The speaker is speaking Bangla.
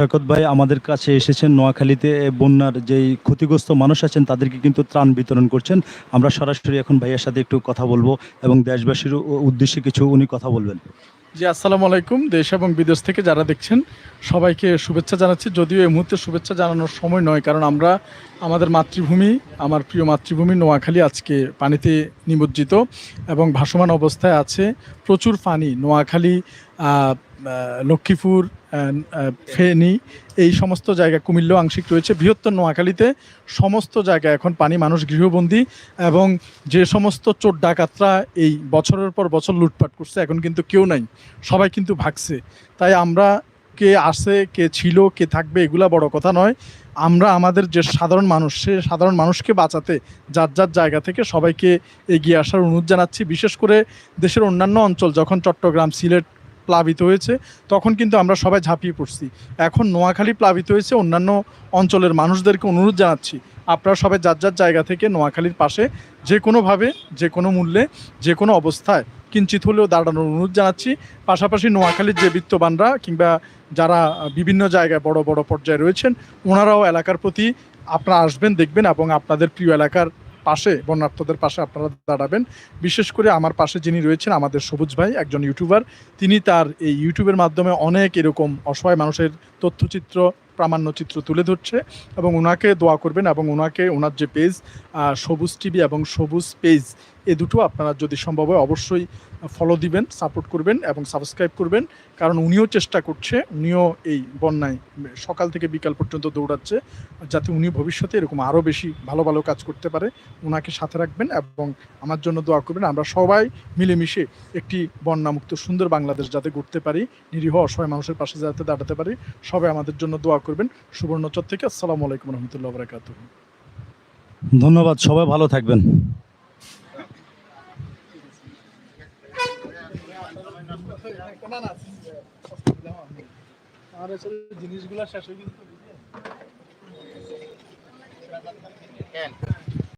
শকত ভাই আমাদের কাছে এসেছেন নোয়াখালীতে বন্যার যেই ক্ষতিগ্রস্ত মানুষ আছেন তাদেরকে কিন্তু ত্রাণ বিতরণ করছেন। আমরা সরাসরি এখন ভাইয়ের সাথে একটু কথা বলব এবং দেশবাসীর উদ্দেশ্যে কিছু উনি কথা বলবেন। জি, আসসালামু আলাইকুম। দেশ এবং বিদেশ থেকে যারা দেখছেন, সবাইকে শুভেচ্ছা জানাচ্ছি। যদিও এই মুহূর্তে শুভেচ্ছা জানানোর সময় নয়, কারণ আমরা আমাদের মাতৃভূমি, আমার প্রিয় মাতৃভূমি নোয়াখালী আজকে পানিতে নিমজ্জিত এবং ভাসমান অবস্থায় আছে প্রচুর পানি। নোয়াখালী লক্ষ্মীপুর ফেনী, এই সমস্ত জায়গা, কুমিল্ল, আংশিক রয়েছে। বৃহত্তর নোয়াখালীতে সমস্ত জায়গায় এখন পানি মানুষ গৃহবন্দী এবং যে সমস্ত চোর ডাকাতরা এই বছরের পর বছর লুটপাট করছে, এখন কিন্তু কেউ নাই। সবাই কিন্তু ভাগছে। তাই আমরা কে আসে, কে ছিল, কে থাকবে, এগুলা বড় কথা নয়। আমরা আমাদের যে সাধারণ মানুষ, সে সাধারণ মানুষকে বাঁচাতে, যার যার জায়গা থেকে সবাইকে এগিয়ে আসার অনুরোধ জানাচ্ছি। বিশেষ করে দেশের অন্যান্য অঞ্চল, যখন চট্টগ্রাম, সিলেট প্লাবিত হয়েছে, তখন কিন্তু আমরা সবাই ঝাঁপিয়ে পড়ছি। এখন নোয়াখালী প্লাবিত হয়েছে, অন্যান্য অঞ্চলের মানুষদেরকে অনুরোধ জানাচ্ছি, আপনারা সবাই যার যার জায়গা থেকে নোয়াখালীর পাশে যে কোনোভাবে যে কোনো মূল্যে যে কোনো অবস্থায় কিঞ্চিত হলেও দাঁড়ানোর অনুরোধ জানাচ্ছি। পাশাপাশি নোয়াখালীর যে বিত্তবানরা কিংবা যারা বিভিন্ন জায়গায় বড় বড় পর্যায়ে রয়েছেন, ওনারাও এলাকার প্রতি আপনারা আসবেন, দেখবেন এবং আপনাদের প্রিয় এলাকার পাশে বন্যার্থদের পাশে আপনারা দাঁড়াবেন। বিশেষ করে আমার পাশে যিনি রয়েছেন, আমাদের সবুজ ভাই, একজন ইউটিউবার। তিনি তার এই ইউটিউবের মাধ্যমে অনেক এরকম অসহায় মানুষের তথ্যচিত্র, প্রামাণ্য চিত্র তুলে ধরছে এবং ওনাকে দোয়া করবেন এবং ওনাকে ওনার যে পেজ সবুজ টিভি এবং সবুজ পেজ এ দুটো আপনারা যদি সম্ভব হয় অবশ্যই ফলো দিবেন সাপোর্ট করবেন এবং সাবস্ক্রাইব করবেন। কারণ উনিও চেষ্টা করছে, উনিও এই বন্যায় সকাল থেকে বিকাল পর্যন্ত দৌড়াচ্ছে, যাতে উনি ভবিষ্যতে এরকম আরও বেশি ভালো ভালো কাজ করতে পারে। ওনাকে সাথে রাখবেন এবং আমার জন্য দোয়া করবেন। আমরা সবাই মিলেমিশে একটি বন্যামুক্ত, সুন্দর বাংলাদেশ যাতে গড়তে পারি, নিরীহ অসহায় মানুষের পাশে যাতে দাঁড়াতে পারি, সবাই আমাদের জন্য দোয়া করবেন। সুবর্ণচর থেকে আসসালামু আলাইকুম রহমতুল্লাহ বরাকাতুহ। ধন্যবাদ, সবাই ভালো থাকবেন। আমার আসলে জিনিসগুলো শেষ হয়ে গেছে।